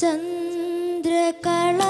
ചന്ദ്രകള